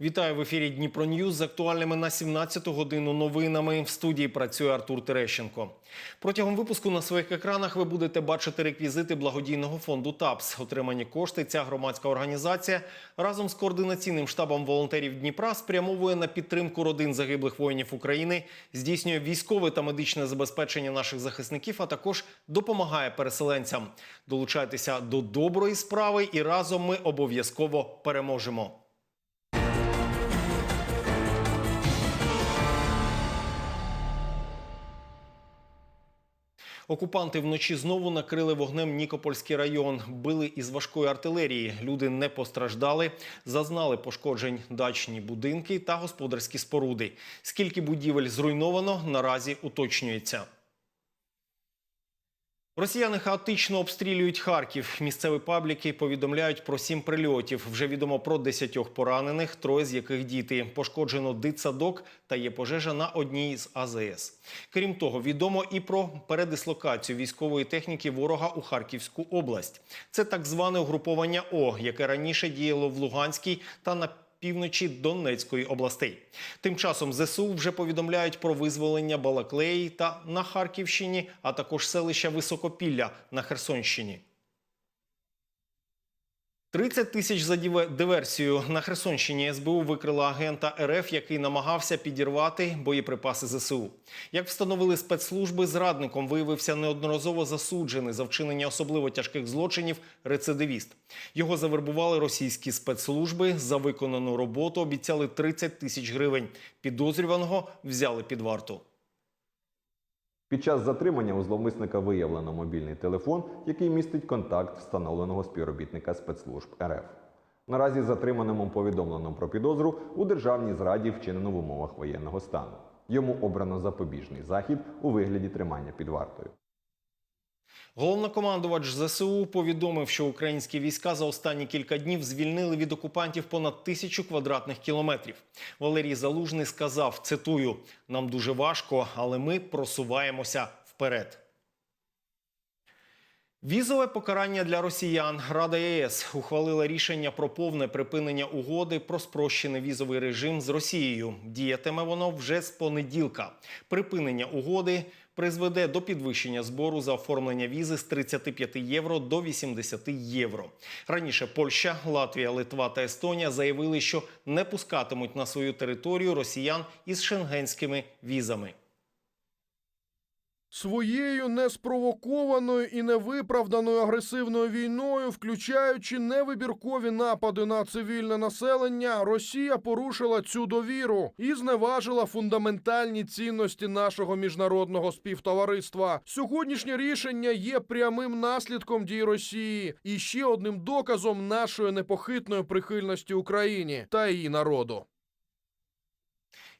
Вітаю в ефірі Дніпро Ньюз з актуальними на 17 годину новинами. В студії працює Артур Терещенко. Протягом випуску на своїх екранах ви будете бачити реквізити благодійного фонду ТАПС. Отримані кошти ця громадська організація разом з координаційним штабом волонтерів Дніпра спрямовує на підтримку родин загиблих воїнів України, здійснює військове та медичне забезпечення наших захисників, а також допомагає переселенцям. Долучайтеся до доброї справи, і разом ми обов'язково переможемо. Окупанти вночі знову накрили вогнем Нікопольський район. Били із важкої артилерії. Люди не постраждали, зазнали пошкоджень дачні будинки та господарські споруди. Скільки будівель зруйновано, наразі уточнюється. Росіяни хаотично обстрілюють Харків. Місцеві пабліки повідомляють про сім прильотів. Вже відомо про десятьох поранених, троє з яких діти. Пошкоджено дитсадок та є пожежа на одній з АЗС. Крім того, відомо і про передислокацію військової техніки ворога у Харківську область. Це так зване угруповання О, яке раніше діяло в Луганській та на півночі Донецької областей. Тим часом ЗСУ вже повідомляють про визволення Балаклеї та на Харківщині, а також селища Високопілля на Херсонщині. 30 тисяч за диверсію на Херсонщині СБУ викрила агента РФ, який намагався підірвати боєприпаси ЗСУ. Як встановили спецслужби, зрадником виявився неодноразово засуджений за вчинення особливо тяжких злочинів рецидивіст. Його завербували російські спецслужби. За виконану роботу обіцяли 30 тисяч гривень. Підозрюваного взяли під варту. Під час затримання у зловмисника виявлено мобільний телефон, який містить контакт встановленого співробітника спецслужб РФ. Наразі затриманому повідомлено про підозру у державній зраді, вчинену в умовах воєнного стану. Йому обрано запобіжний захід у вигляді тримання під вартою. Головнокомандувач ЗСУ повідомив, що українські війська за останні кілька днів звільнили від окупантів понад тисячу квадратних кілометрів. Валерій Залужний сказав: цитую: нам дуже важко, але ми просуваємося вперед. Візове покарання для росіян. Рада ЄС ухвалила рішення про повне припинення угоди про спрощений візовий режим з Росією. Діятиме воно вже з понеділка. Припинення угоди призведе до підвищення збору за оформлення візи з 35 євро до 80 євро. Раніше Польща, Латвія, Литва та Естонія заявили, що не пускатимуть на свою територію росіян із шенгенськими візами. Своєю неспровокованою і невиправданою агресивною війною, включаючи невибіркові напади на цивільне населення, Росія порушила цю довіру і зневажила фундаментальні цінності нашого міжнародного співтовариства. Сьогоднішнє рішення є прямим наслідком дій Росії і ще одним доказом нашої непохитної прихильності Україні та її народу.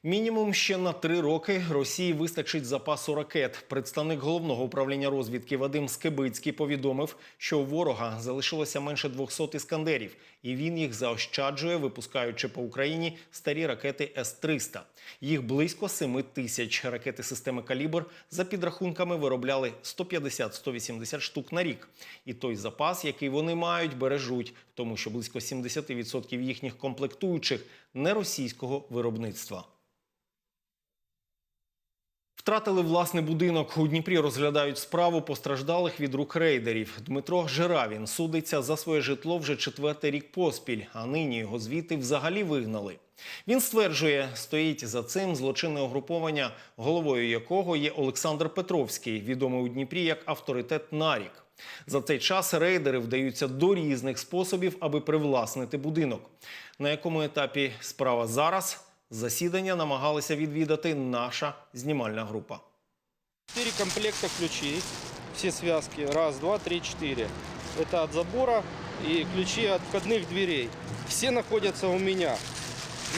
Мінімум ще на три роки Росії вистачить запасу ракет. Представник головного управління розвідки Вадим Скибицький повідомив, що у ворога залишилося менше 200 іскандерів, і він їх заощаджує, випускаючи по Україні старі ракети С-300. Їх близько 7 тисяч. Ракети системи Калібр за підрахунками виробляли 150-180 штук на рік. І той запас, який вони мають, бережуть, тому що близько 70% їхніх комплектуючих не російського виробництва. Втратили власний будинок. У Дніпрі розглядають справу постраждалих від рук рейдерів. Дмитро Жиравін судиться за своє житло вже четвертий рік поспіль, а нині його звідти взагалі вигнали. Він стверджує, стоїть за цим злочинне угруповання, головою якого є Олександр Петровський, відомий у Дніпрі як авторитет Нарік. За цей час рейдери вдаються до різних способів, аби привласнити будинок. На якому етапі справа зараз? Засідання намагалася відвідати наша знімальна група. Четыре комплекта ключей, все связки, раз, два, три, четыре. Это от забора и ключи от входных дверей. Все находятся у меня.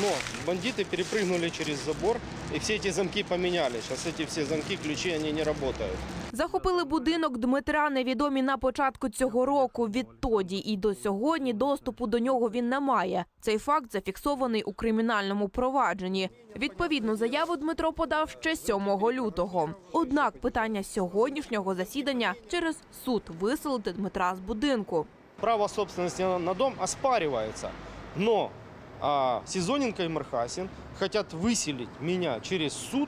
Но бандиты перепрыгнули через забор, и все эти замки поменяли. Сейчас эти все замки, ключи, они не работают. Захопили будинок Дмитра невідомі на початку цього року. Відтоді і до сьогодні доступу до нього він не має. Цей факт зафіксований у кримінальному провадженні. Відповідну заяву Дмитро подав ще 7 лютого. Однак питання сьогоднішнього засідання через суд виселити Дмитра з будинку. Право собственности на- дом оспаривается. Но А Сезоненко и Мархасин хотят выселить меня через суд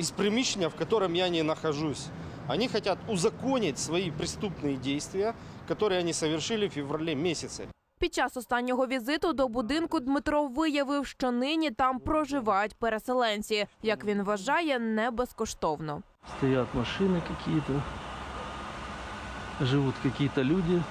из приміщения, в котором я не нахожусь. Они хотят узаконить свои преступные действия, которые они совершили в феврале месяце. Під час останнього візиту до будинку Дмитро виявив, що нині там проживають переселенці. Як він вважає, не безкоштовно. Стоят машины какие-то, живут какие-то люди.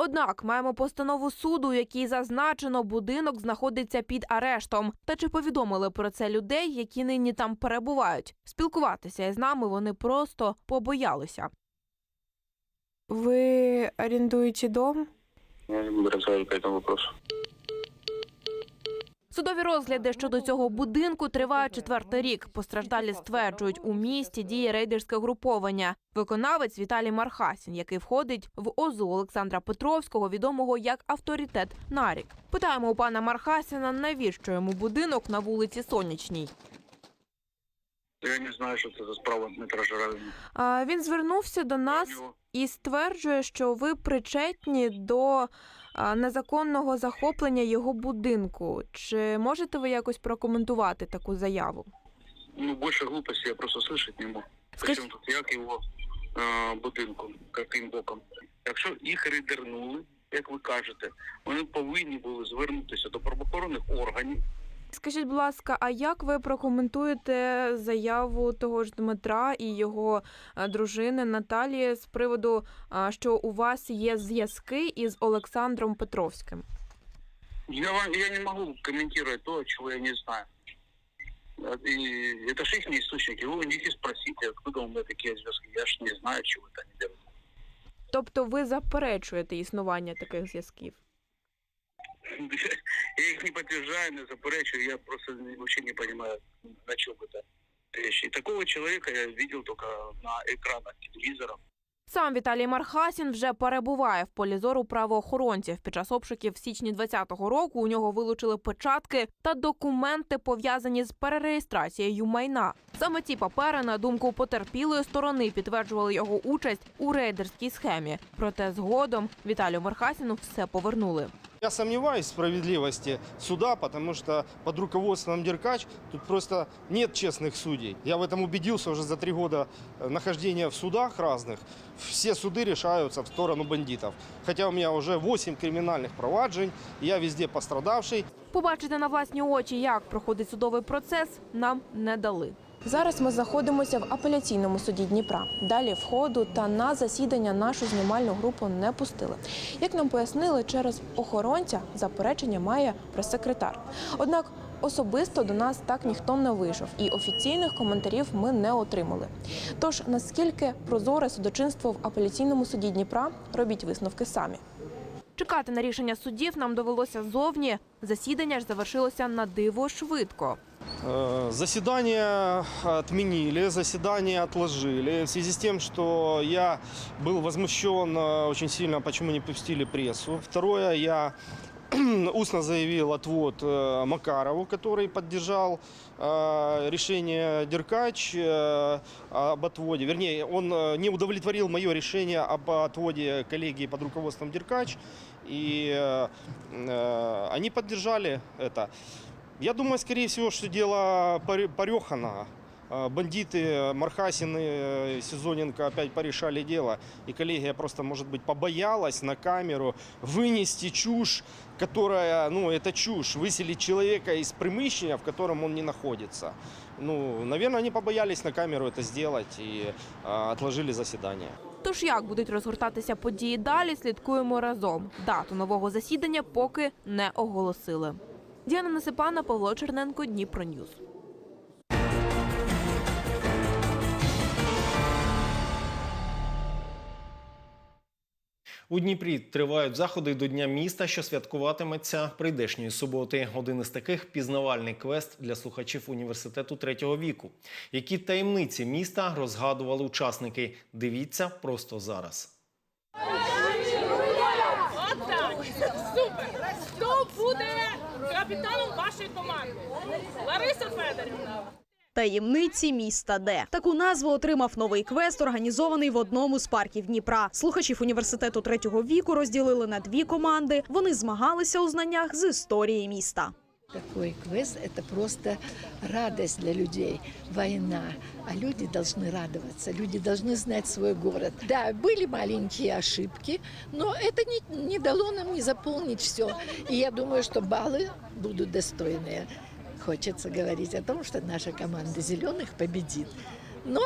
Однак маємо постанову суду, у якій зазначено, будинок знаходиться під арештом. Та чи повідомили про це людей, які нині там перебувають? Спілкуватися із нами вони просто побоялися. Ви орендуєте дом? Я не буду разговаривать по этому вопросу. Судові розгляди щодо цього будинку тривають четвертий рік. Постраждалі стверджують, у місті діє рейдерське груповання. Виконавець Віталій Мархасін, який входить в ОЗУ Олександра Петровського, відомого як авторитет Нарік. Питаємо у пана Мархасіна, навіщо йому будинок на вулиці Сонячній. Я не знаю, що це за справа Дмитра Журавіна. Він звернувся до нас і стверджує, що ви причетні до незаконного захоплення його будинку. Чи можете ви якось прокоментувати таку заяву? Ну, більше глупості я просто слышать не можу. Скажіть- Причому тут як його е, будинку, яким боком. Якщо їх рейдернули, як ви кажете, вони повинні були звернутися до правоохоронних органів. Скажіть, будь ласка, а як ви прокоментуєте заяву того ж Дмитра і його е, дружини Наталії з приводу, а, що у вас є зв'язки із Олександром Петровським? Я, вам- я не можу коментувати то, чого я не знаю. Э, И это же их источники. Вы у них и спросите, откуда у меня такие зв'язки. Я ж не знаю, чего это они делают. Тобто ви заперечуєте існування таких зв'язків? Я их не подтверждаю, не заперечиваю, я просто вообще не понимаю, на чем это речь. И такого человека я видел только на экранах телевизоров. Сам Віталій Мархасін вже перебуває в полі зору правоохоронців. Під час обшуків в січні 2020 року у нього вилучили печатки та документи, пов'язані з перереєстрацією майна. Саме ці папери, на думку потерпілої сторони, підтверджували його участь у рейдерській схемі. Проте згодом Віталію Мархасіну все повернули. Я сомневаюсь в справедливости суда, потому что под руководством Деркач тут просто нет честных судей. Я в этом убедился уже за три года э, нахождения в судах разных. Все суды решаются в сторону бандитов. Хотя у меня уже 8 криминальных проваджень, я везде пострадавший. Побачити на власні очі, як проходить судовий процес, нам не дали. Зараз ми знаходимося в апеляційному суді Дніпра. Далі входу та на засідання нашу знімальну групу не пустили. Як нам пояснили, через охоронця заперечення має прес-секретар. Однак особисто до нас так ніхто не вийшов, і офіційних коментарів ми не отримали. Тож наскільки прозоре судочинство в апеляційному суді Дніпра, робіть висновки самі. Чекати на рішення суддів нам довелося зовні. Засідання ж завершилося на диво швидко. Э, Заседание отменили, заседание отложили в связи с тем, что я был возмущен э, очень сильно, почему не пустили прессу. Второе, я устно заявил отвод э, Макарову, который поддержал решение Деркач об отводе. Вернее, он не удовлетворил мое решение об отводе коллегии под руководством Деркач. И они поддержали это. Я думаю, скорее всего, что дело Паре- Парехана. Э, Бандиты Мархасин и э, Сезоненко опять порешали дело. И коллегия просто, может быть, побоялась на камеру вынести чушь, которая, ну, это чушь, выселить человека из приміщення, в котором он не находится. Ну, наверное, они побоялись на камеру это сделать и э, отложили заседание. Тож як будуть розгортатися події далі, слідкуємо разом. Дату нового засідання поки не оголосили. Діана Насипана, Павло Черненко, Дніпро Ньюс. У Дніпрі тривають заходи до Дня міста, що святкуватиметься прийдешньої суботи. Один із таких пізнавальний квест для слухачів університету третього віку. Які таємниці міста розгадували учасники? Дивіться просто зараз. Команди? Лариса Федорівна. Таємниці міста де Таку назву отримав новий квест, організований в одному з парків Дніпра. Слухачів університету третього віку розділили на дві команди. Вони змагалися у знаннях з історії міста. Такой квест – это просто радость для людей. Война, а люди должны радоваться, люди должны знать свой город. Да, были маленькие ошибки, но это не, не дало нам не заполнить все. И я думаю, что баллы будут достойные. Хочется говорить о том, что наша команда «Зеленых» победит. Но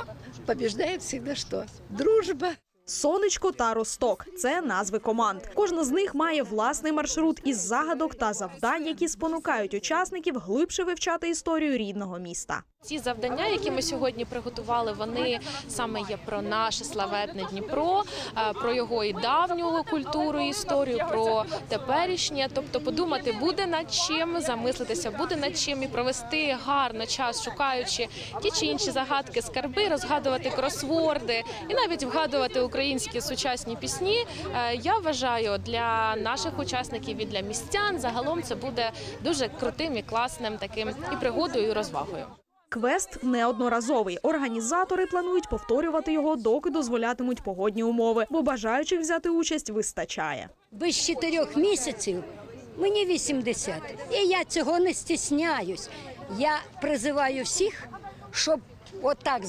побеждает всегда что? Дружба. Сонечко та Росток це назви команд. Кожна з них має власний маршрут із загадок та завдань, які спонукають учасників глибше вивчати історію рідного міста. Ці завдання, які ми сьогодні приготували, вони саме є про наше славетне Дніпро, е, про його і давню культуру, і історію, про теперішнє. Тобто, подумати буде над чим, замислитися буде над чим і провести гарно час, шукаючи ті чи інші загадки, скарби, розгадувати кросворди і навіть вгадувати українські сучасні пісні. Е, Я вважаю для наших учасників і для містян загалом це буде дуже крутим і класним таким і пригодою, і розвагою. Квест неодноразовий. Організатори планують повторювати його, доки дозволятимуть погодні умови, бо бажаючих взяти участь вистачає. без чотирьох місяців мені 80. І я цього не стісняюсь. Я призиваю всіх, щоб отак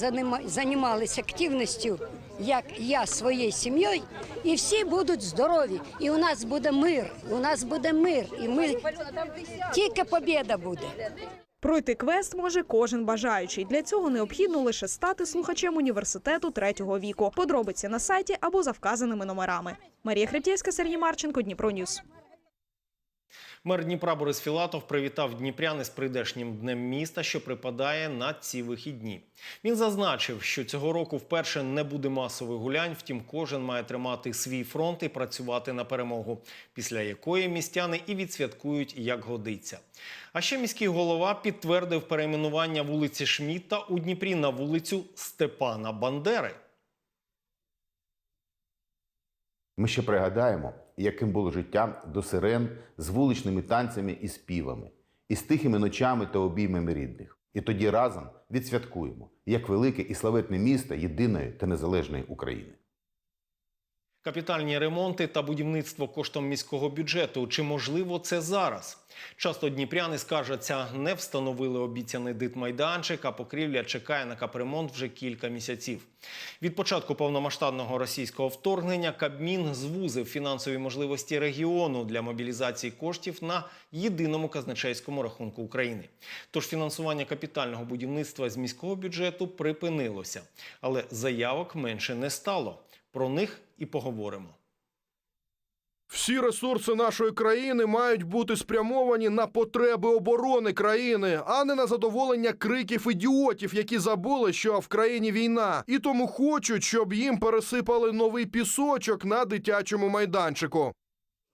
займалися активністю, як я своєю сім'єю, і всі будуть здорові. І у нас буде мир. У нас буде мир. І ми тільки побіда буде. Пройти квест може кожен бажаючий. Для цього необхідно лише стати слухачем університету третього віку. Подробиці на сайті або за вказаними номерами. Марія Хребтєвська, Сергій Марченко, Дніпро Ньюс. Мер Дніпра Борис Філатов привітав дніпрян із прийдешнім днем міста, що припадає на ці вихідні. Він зазначив, що цього року вперше не буде масових гулянь, втім, кожен має тримати свій фронт і працювати на перемогу, після якої містяни і відсвяткують як годиться. А ще міський голова підтвердив перейменування вулиці Шмітта у Дніпрі на вулицю Степана Бандери. Ми ще пригадаємо, яким було життя до сирен з вуличними танцями і співами, і з тихими ночами та обіймами рідних. І тоді разом відсвяткуємо як велике і славетне місто єдиної та незалежної України. Капітальні ремонти та будівництво коштом міського бюджету. Чи можливо це зараз? Часто дніпряни скаржаться, не встановили обіцяний дитмайданчик, а покрівля чекає на капремонт вже кілька місяців. Від початку повномасштабного російського вторгнення Кабмін звузив фінансові можливості регіону для мобілізації коштів на єдиному казначейському рахунку України. Тож фінансування капітального будівництва з міського бюджету припинилося, але заявок менше не стало. Про них і поговоримо. Всі ресурси нашої країни мають бути спрямовані на потреби оборони країни, а не на задоволення криків ідіотів, які забули, що в країні війна, і тому хочуть, щоб їм пересипали новий пісочок на дитячому майданчику.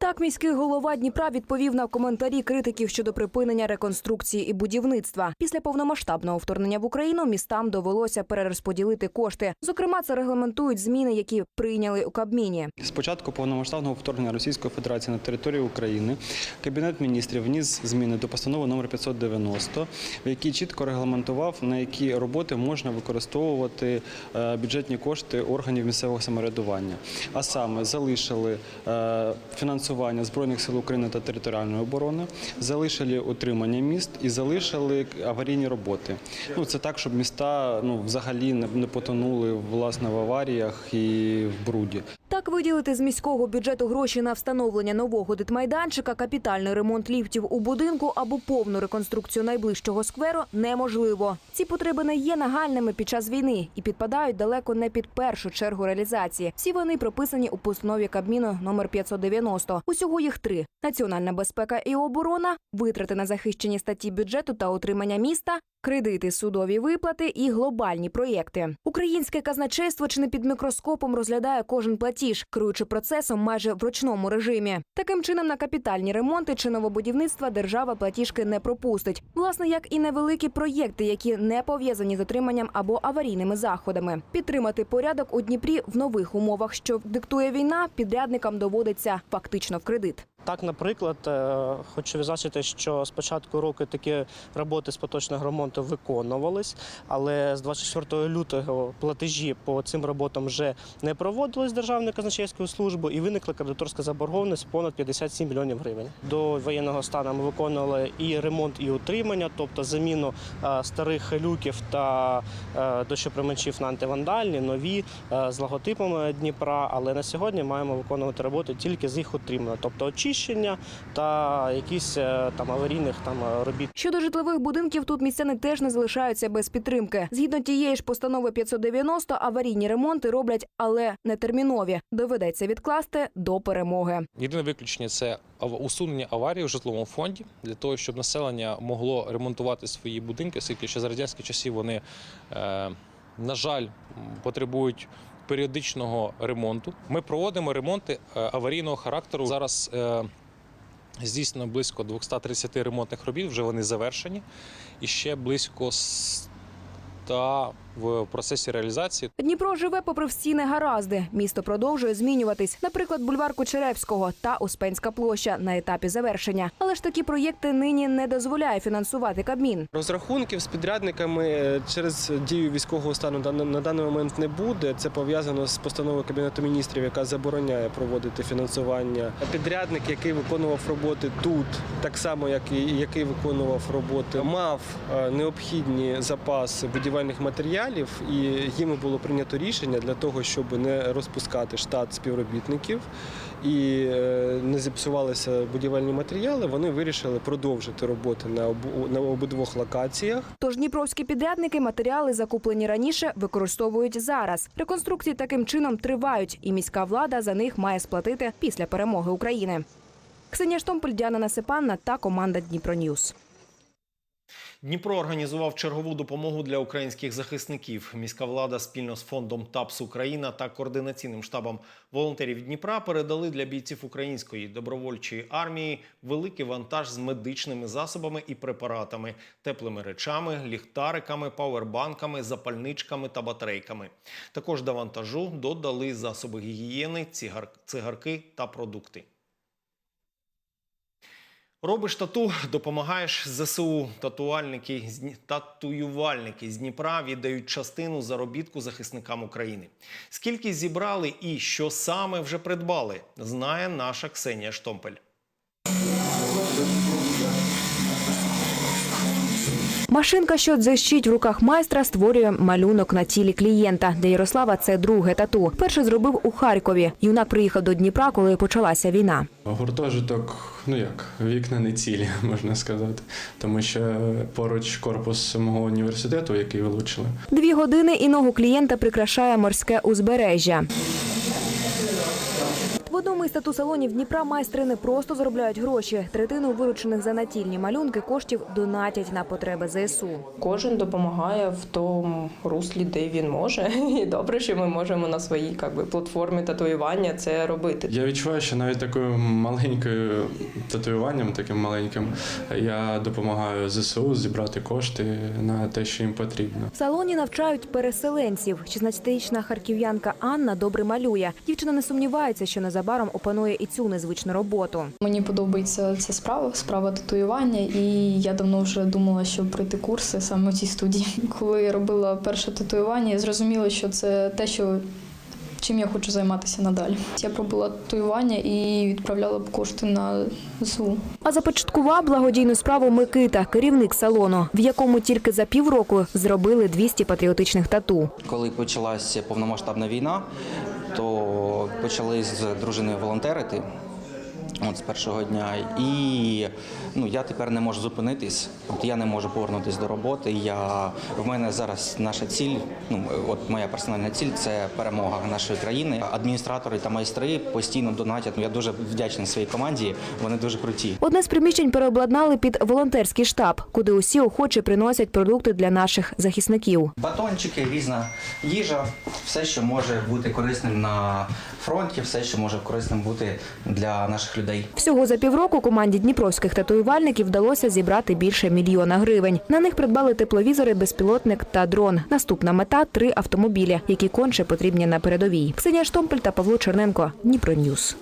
Так, міський голова Дніпра відповів на коментарі критиків щодо припинення реконструкції і будівництва. Після повномасштабного вторгнення в Україну містам довелося перерозподілити кошти. Зокрема, це регламентують зміни, які прийняли у Кабміні. З початку повномасштабного вторгнення Російської Федерації на територію України Кабінет міністрів вніс зміни до постанови номер 590, в якій чітко регламентував, на які роботи можна використовувати е, бюджетні кошти органів місцевого самоврядування. А саме залишили е, фінансування Збройних сил України та територіальної оборони, залишили утримання міст і залишили аварійні роботи. Ну, це так, щоб міста ну, взагалі не потонули власне в аваріях і в бруді. Так виділити з міського бюджету гроші на встановлення нового дитмайданчика, капітальний ремонт ліфтів у будинку або повну реконструкцію найближчого скверу неможливо. Ці потреби не є нагальними під час війни і підпадають далеко не під першу чергу реалізації. Всі вони прописані у постанові Кабміну номер 590. Усього їх три: національна безпека і оборона, витрати на захищені статті бюджету та утримання міста, кредити, судові виплати і глобальні проєкти. Українське казначейство чи не під мікроскопом розглядає кожен платіж, керуючи процесом майже в ручному режимі. Таким чином, на капітальні ремонти чи новобудівництва держава платіжки не пропустить. Власне, як і невеликі проєкти, які не пов'язані з отриманням або аварійними заходами. Підтримати порядок у Дніпрі в нових умовах, що диктує війна, підрядникам доводиться фактично в кредит. Так, наприклад, е, хочу відзначити, що з початку року такі роботи з поточного ремонту виконувались, але з 24 лютого платежі по цим роботам вже не проводились Державною казначейською службою і виникла кредиторська заборгованість понад 57 мільйонів гривень. До воєнного стану ми виконували і ремонт, і утримання, тобто заміну е, старих люків та е, дощопримачів на антивандальні, нові з логотипами Дніпра. Але на сьогодні маємо виконувати роботи тільки з їх утримання, тобто очищення та якісь е, там аварійних там е, робіт. Щодо житлових будинків, тут містяни теж не залишаються без підтримки. Згідно тієї ж постанови 590, аварійні ремонти роблять, але не термінові. Доведеться відкласти до перемоги. Єдине виключення це усунення аварії в житловому фонді для того, щоб населення могло ремонтувати свої будинки, оскільки ще за радянських часів вони, е, на жаль, потребують. Періодичного ремонту ми проводимо ремонти е, аварійного характеру. Зараз е, здійснено близько 230 ремонтних робіт. Вже вони завершені, і ще близько 100 в процесі реалізації. Дніпро живе попри всі негаразди. Місто продовжує змінюватись. Наприклад, бульвар Кучеревського та Успенська площа на етапі завершення. Але ж такі проєкти нині не дозволяє фінансувати Кабмін. Розрахунків з підрядниками е, через дію військового стану на- на даний момент не буде. Це пов'язано з постановою Кабінету міністрів, яка забороняє проводити фінансування. Підрядник, який виконував роботи тут, так само як і який виконував роботи, мав е, необхідні запаси будівельних матеріалів, і їм було прийнято рішення для того, щоб не розпускати штат співробітників і е, не зіпсувалися будівельні матеріали. Вони вирішили продовжити роботи на на обидвох локаціях. Тож дніпровські підрядники матеріали, закуплені раніше, використовують зараз. Реконструкції таким чином тривають, і міська влада за них має сплатити після перемоги України. Ксенія Штомпель, Діана Насипанна та команда Дніпро Ньюс. Дніпро організував чергову допомогу для українських захисників. Міська влада спільно з фондом ТАПС Україна та координаційним штабом волонтерів Дніпра передали для бійців української добровольчої армії великий вантаж з медичними засобами і препаратами, теплими речами, ліхтариками, пауербанками, запальничками та батарейками. Також до вантажу додали засоби гігієни, цигар- цигарки та продукти. Робиш тату, допомагаєш ЗСУ. Татуальники татуювальники з Дніпра віддають частину заробітку захисникам України. Скільки зібрали і що саме вже придбали, знає наша Ксенія Штомпель. Машинка, що дзищить в руках майстра, створює малюнок на тілі клієнта. Для Ярослава це друге тату. Перше зробив у Харкові. Юнак приїхав до Дніпра, коли почалася війна. Гуртожиток, ну як, вікна не цілі, можна сказати, тому що поруч корпус мого університету, який вилучили. Дві години і ногу клієнта прикрашає морське узбережжя. В одному із тату-салонів Дніпра майстри не просто заробляють гроші. Третину виручених за натільні малюнки коштів донатять на потреби ЗСУ. Кожен допомагає в тому руслі, де він може. І добре, що ми можемо на своїй как би, платформі татуювання це робити. Я відчуваю, що навіть такою маленькою татуюванням, таким маленьким, я допомагаю ЗСУ зібрати кошти на те, що їм потрібно. В салоні навчають переселенців. 16-річна харків'янка Анна добре малює. Дівчина не сумнівається, що незабаром опанує і цю незвичну роботу. Мені подобається ця справа, справа татуювання, і я давно вже думала, щоб пройти курси саме у цій студії. Коли я робила перше татуювання, я зрозуміла, що це те, що чим я хочу займатися надалі. Я пробувала татуювання і відправляла б кошти на ЗСУ. А започаткував благодійну справу Микита, керівник салону, в якому тільки за півроку зробили 200 патріотичних тату. Коли почалася повномасштабна війна, то почали з дружиною волонтерити. От з першого дня, і ну я тепер не можу зупинитись. От я не можу повернутися до роботи. Я в мене зараз наша ціль. Ну от моя персональна ціль це перемога нашої країни. Адміністратори та майстри постійно донатять. Я дуже вдячний своїй команді. Вони дуже круті. Одне з приміщень переобладнали під волонтерський штаб, куди усі охочі приносять продукти для наших захисників. Батончики, різна їжа, все, що може бути корисним на фронті, все, що може корисним бути для наших людей. Всього за півроку команді дніпровських татуювальників вдалося зібрати більше мільйона гривень. На них придбали тепловізори, безпілотник та дрон. Наступна мета три автомобілі, які конче потрібні на передовій. Ксенія Штомпель та Павло Черненко. Дніпро Ньюс.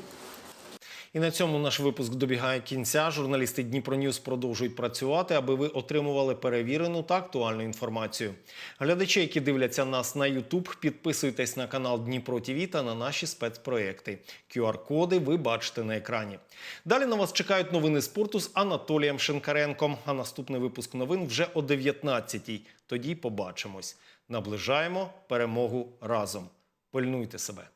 І на цьому наш випуск добігає кінця. Журналісти Дніпро Ньюс продовжують працювати, аби ви отримували перевірену та актуальну інформацію. Глядачі, які дивляться нас на YouTube, підписуйтесь на канал Дніпро ТВ та на наші спецпроекти. QR-коди ви бачите на екрані. Далі на вас чекають новини спорту з Анатолієм Шинкаренком. А наступний випуск новин вже о 19-й. Тоді побачимось. Наближаємо перемогу разом. Пильнуйте себе.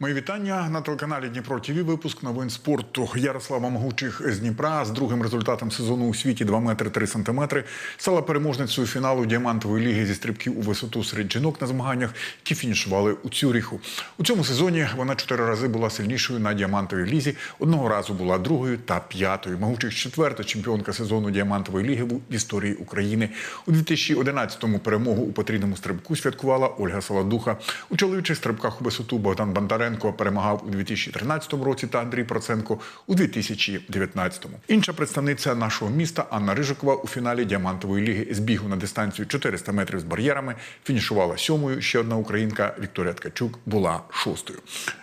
Мої вітання на телеканалі Дніпро ТВ. Випуск новин спорту. Ярослава Могучих з Дніпра з другим результатом сезону у світі 2 метри 3 сантиметри стала переможницею фіналу діамантової ліги зі стрибків у висоту серед жінок на змаганнях, які фінішували у Цюріху. У цьому сезоні вона чотири рази була сильнішою на діамантовій лізі. Одного разу була другою та п'ятою. Могучих четверта чемпіонка сезону діамантової ліги в історії України. У 2011-му перемогу у потрійному стрибку святкувала Ольга Солодуха. У чоловічих стрибках у висоту Богдан Бондаренко перемагав у 2013 році та Андрій Проценко у 2019-му. Інша представниця нашого міста Анна Рижикова у фіналі діамантової ліги з бігу на дистанцію 400 метрів з бар'єрами фінішувала сьомою. Ще одна українка Вікторія Ткачук була шостою.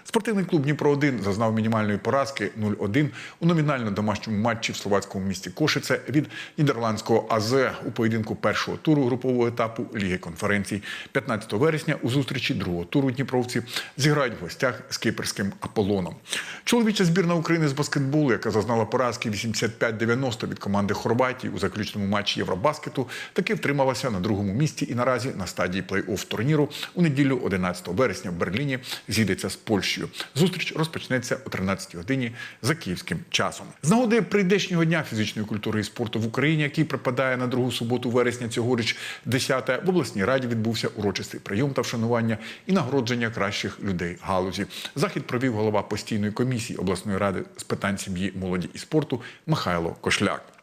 Спортивний клуб Дніпро 1 зазнав мінімальної поразки 0-1 у номінально домашньому матчі в словацькому місті Кошице від нідерландського АЗ у поєдинку першого туру групового етапу Ліги конференцій. 15 вересня у зустрічі другого туру Дніпровці зіграють в гостях з кипрським Аполлоном. Чоловіча збірна України з баскетболу, яка зазнала поразки 85-90 від команди Хорватії у заключному матчі Євробаскету, таки втрималася на другому місці і наразі на стадії плей-офф турніру у неділю 11 вересня в Берліні зійдеться з Польщею. Зустріч розпочнеться о 13 годині за київським часом. З нагоди прийдешнього дня фізичної культури і спорту в Україні, який припадає на другу суботу вересня цьогоріч, 10 в обласній раді відбувся урочистий прийом та вшанування і нагородження кращих людей галузі. Захід провів голова постійної комісії обласної ради з питань сім'ї, молоді і спорту Михайло Кошляк.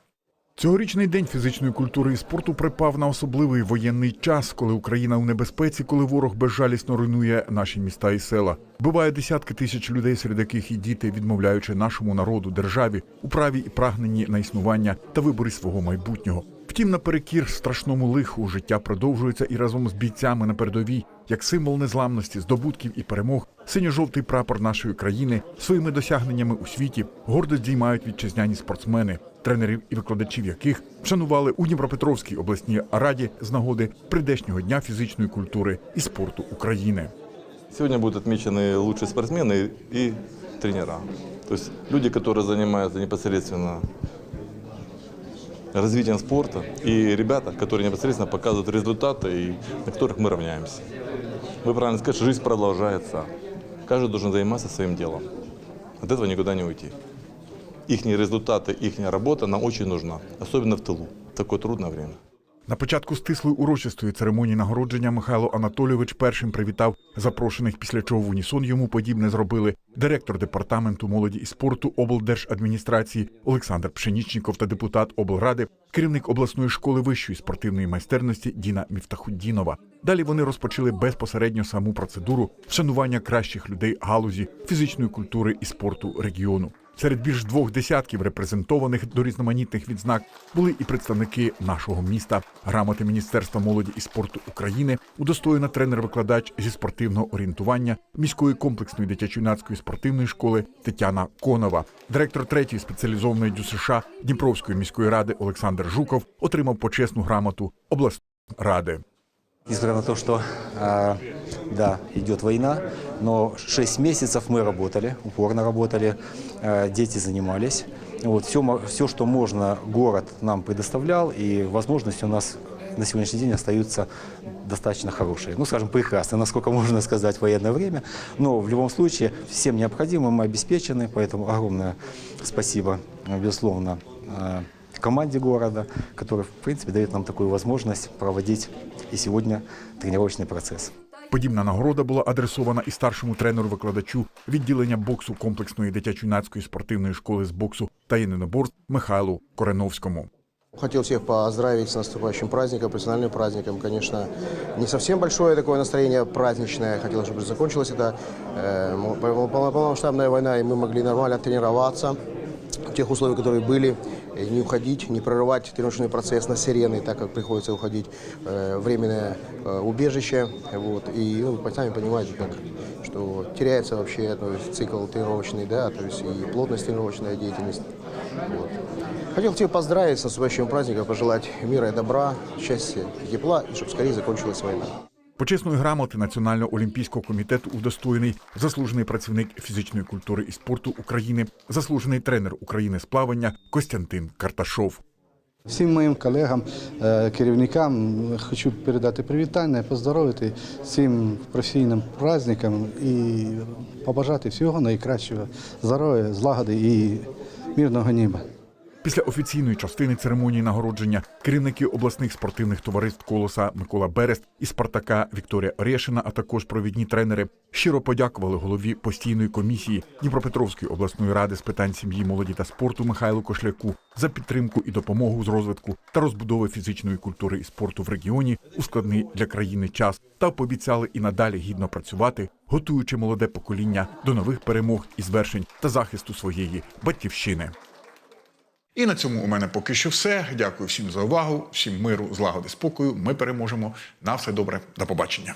Цьогорічний день фізичної культури і спорту припав на особливий воєнний час, коли Україна у небезпеці, коли ворог безжалісно руйнує наші міста і села. Буває десятки тисяч людей, серед яких і діти, відмовляючи нашому народу, державі у праві і прагненні на існування та виборі свого майбутнього. Втім, наперекір страшному лиху життя продовжується і разом з бійцями на передовій, як символ незламності, здобутків і перемог, синьо-жовтий прапор нашої країни своїми досягненнями у світі гордо здіймають вітчизняні спортсмени, тренерів і викладачів яких вшанували у Дніпропетровській обласній раді з нагоди прийдешнього дня фізичної культури і спорту України. Сегодня будут отмечены лучшие спортсмены и тренера. То есть люди, которые занимаются непосредственно развитием спорта, и ребята, которые непосредственно показывают результаты, и на которых мы равняемся. Вы правильно сказали, что жизнь продолжается. Каждый должен заниматься своим делом. От этого никуда не уйти. Их результаты, их работа нам очень нужна, особенно в тылу, в такое трудное время. На початку стислої урочистої церемонії нагородження Михайло Анатолійович першим привітав запрошених, після чого в унісон йому подібне зробили директор департаменту молоді і спорту облдержадміністрації Олександр Пшенічніков та депутат облради, керівник обласної школи вищої спортивної майстерності Діна Міфтахуддінова. Далі вони розпочали безпосередньо саму процедуру вшанування кращих людей галузі фізичної культури і спорту регіону. Серед більш двох десятків репрезентованих до різноманітних відзнак були і представники нашого міста, грамоти Міністерства молоді і спорту України, удостоєна тренер-викладач зі спортивного орієнтування міської комплексної дитячо-юнацької спортивної школи Тетяна Конова, директор третьої спеціалізованої ДЮСШ Дніпровської міської ради Олександр Жуков отримав почесну грамоту обласної ради. Несмотря на то, что, э, да, идет война, но 6 месяцев мы работали, упорно работали, э, дети занимались. Вот, все, все, что можно, город нам предоставлял, и возможности у нас на сегодняшний день остаются достаточно хорошие. Ну, скажем, прекрасно, насколько можно сказать в военное время. Но в любом случае, всем необходимым мы обеспечены, поэтому огромное спасибо, безусловно, э, команде города, которая, в принципе, дает нам такую возможность проводить и сегодня тренировочный процесс. Подібна нагорода була адресована і старшому тренеру-викладачу відділення боксу комплексної дитячо-юнацької спортивної школи з боксу та єдиноборств Михайлу Кореновському. Хотел всех поздравить с наступающим праздником, профессиональным праздником. Конечно, не совсем большое такое настроение праздничное. Хотел, чтобы закончилась эта э, полномасштабная война, и мы могли нормально тренироваться. в тех условиях, которые были, э, Не уходить, не прерывать тренировочный процесс на сирены, так как приходится уходить э, временное э, убежище. Вот, и ну, сами понимаете, как, что теряется вообще есть, цикл тренировочный, да, то есть и плотность тренировочная деятельность. Вот. Хотел тебя поздравить с наступающим праздником, пожелать мира и добра, счастья, тепла, и чтобы скорее закончилась война. Почесної грамоти Національного олімпійського комітету удостоєний заслужений працівник фізичної культури і спорту України, заслужений тренер України з плавання Костянтин Карташов. Всім моїм колегам, е, керівникам хочу передати привітання, поздоровити всім професійним праздникам і побажати всього найкращого здоров'я, злагоди і мирного неба. Після офіційної частини церемонії нагородження керівники обласних спортивних товариств Колоса Микола Берест і Спартака Вікторія Орешина, а також провідні тренери щиро подякували голові постійної комісії Дніпропетровської обласної ради з питань сім'ї, молоді та спорту Михайлу Кошляку за підтримку і допомогу з розвитку та розбудови фізичної культури і спорту в регіоні у складний для країни час та пообіцяли і надалі гідно працювати, готуючи молоде покоління до нових перемог і звершень та захисту своєї батьківщини. І на цьому у мене поки що все. Дякую всім за увагу, всім миру, злагоди, спокою. Ми переможемо. На все добре. До побачення.